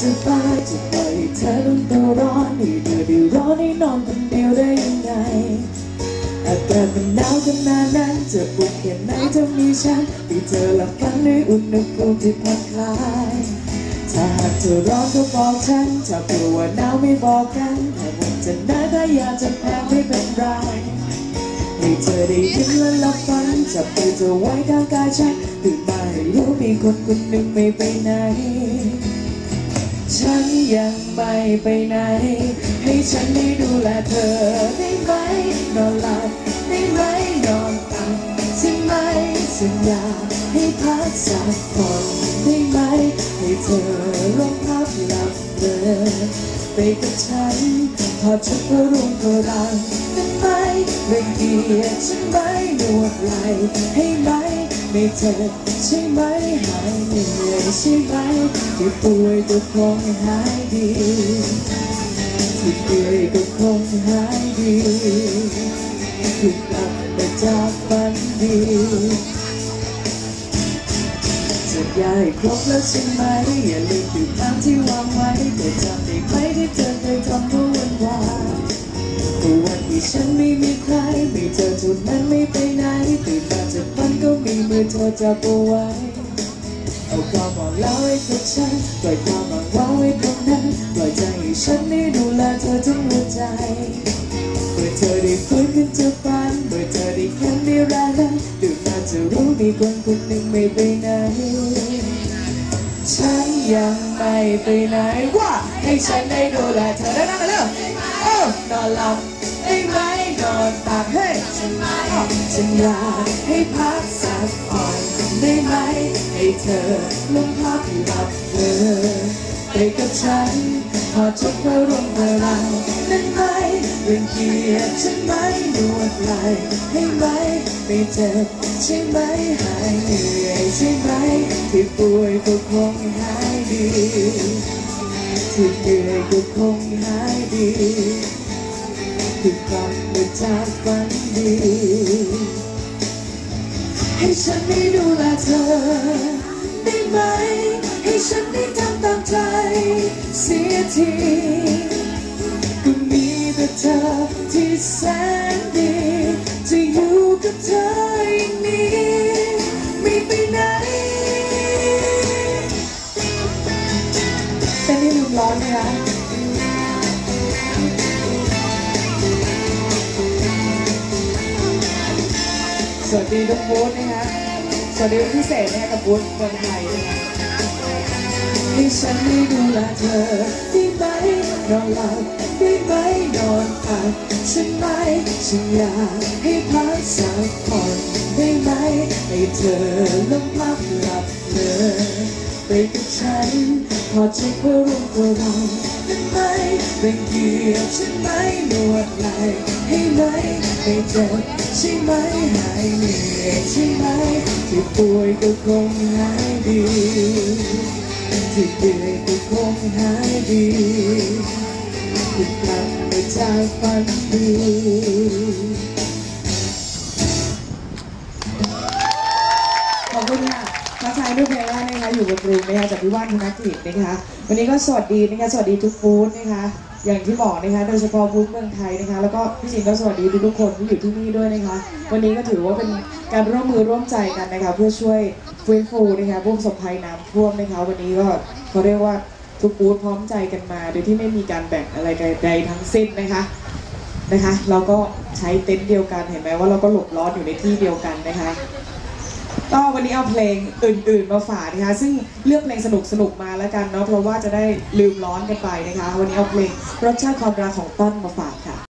สบายจะปล่อยเธอต้องตัวร้อนให้เธอได้ร้อนให้นอนคนเดียวได้ยังไง อากาศมันหนาวขนาดนั้นจะปวดแค่ไหนถ้ามีฉันที่เธอหลับฝันในอุณหภูมิที่ผ่อนคลาย ถ้าหากเธอร้อนก็บอกฉัน ถ้ากลัวหนาวไม่บอกกันถ้ามันจะหนาวถ้าอยากจะแพ้ไม่เป็นไรให้เธอได้ยินและหลับฝันจับมือเธอไว้ข้างกายฉันตื่นมาให้รู้มีคนคนหนึ่งไม่ไปไหน ฉันยังไม่ไปไหน ให้ฉันได้ดูแลเธอได้ไหมนอนหลับได้ไหมนอนตับใช่ไหมสัญญาให้พักสักผ่อนได้ไหม ให้เธอลงพับหลับเลยไปกับฉันพอชุดเพื่อรุ่งเพื่อรังได้ไหมไม่เกลียดฉันไหมนวดไหลให้ไหม ไม่เจ็บใช่ไหมหายเหนื่อยใช่ไหมที่ป่วยก็คงหายดีที่ป่วยก็คงหายดีถูกกลับมาจากฝันดีจะย้ายครบแล้วใช่ไหมอย่าลืมติดตามที่วางไว้เธอจำได้ไหมที่เธอเคยทำ เธอจับเอาไว้เอาความหวังเล่าให้กับฉันปล่อยความหวังว่างไว้ตรงนั้นปล่อยใจให้ฉันได้ดูแลเธอทั้งหัวใจเมื่อเธอได้ฟื้นขึ้นจากฝันเมื่อเธอได้แข็งได้แรงนั้นตื่นมาจะรู้มีคนคนหนึ่งไม่ไปไหนฉันยังไม่ไปไหนว่าให้ฉันได้ดูแลเธอได้นั่งเลยเร็วเออนอนหลับได้ไหม อนตากให้ฉันไม่ฉันอยากให้พักสักผ่อนได้ไหม ให้เธอลงพักหลับเลยไปกับฉันพอจบเพื่อร่วมพลังนั้นไหมเรื่องเกียดฉันไหมนวดไหลให้ไหมไม่เจ็บใช่ไหมหายเหนื่อยใช่ไหมที่ป่วยก็คงหายดีที่เหนื่อยก็คงหายดี คือกลับมาจากฝันดี ให้ฉันได้ดูแลเธอ ได้ไหม ให้ฉันได้ทำตามใจเสียทีก็มีแต่เธอที่แสนดี จะอยู่กับเธออย่างนี้ ไม่ไปไหนเป็นที่ลืมร้อนไหมคะ สวัสดีทุกบูธนะคะสวัสดีวันพิเศษนะคะกับบูธคนไทยนะคะให้ฉันได้ดูแลเธอได้ไหมนอนหลับได้ไหมนอนพักฉันไหมฉันอยากให้พักสักผ่อนได้ไหมให้เธอลงพับหลับเลย ไปกับฉันพอใจเพื่อร่วมตัวเราได้ไหมเป็นเกียรติฉันไหมนวดไหลให้ไหมไม่เจ็บใช่ไหมหายเหนื่อยใช่ไหมที่ป่วยก็คงหายดีที่เหนื่อยก็คงหายดีที่กลับมาจากฝันดีขอบคุณค่ะมาใชายด้วยเพลง อยู่บนรูมนะคะจากพิวาทธนกฤษนะคะ วันนี้ก็สวัสดีนะคะสวัสดีทุกฟู้ดนะคะ อย่างที่บอกนะคะ โดยเฉพาะฟู้ดเมืองไทยนะคะ แล้วก็พี่จิงก็สวัสดีทุกคนที่อยู่ที่นี่ด้วยนะคะ วันนี้ก็ถือว่าเป็นการร่วมมือร่วมใจกันนะคะ เพื่อช่วยฟื้นฟูนะคะผู้ประสบภัยน้ำท่วมนะคะ วันนี้ก็เขาเรียกว่าทุกฟู้ดพร้อมใจกันมา โดยที่ไม่มีการแบ่งอะไรใดๆทั้งสิ้นนะคะนะคะ เราก็ใช้เต็นท์เดียวกันเห็นไหมว่าเราก็หลบร้อนอยู่ในที่เดียวกันนะคะ ก็วันนี้เอาเพลงอื่น ๆ มาฝากนะคะซึ่งเลือกเพลงสนุกสนุกๆมาแล้วกันเนาะเพราะว่าจะได้ลืมร้อนกันไปนะคะ วันนี้เอาเพลงรสชาติความรักของต้นมาฝากค่ะ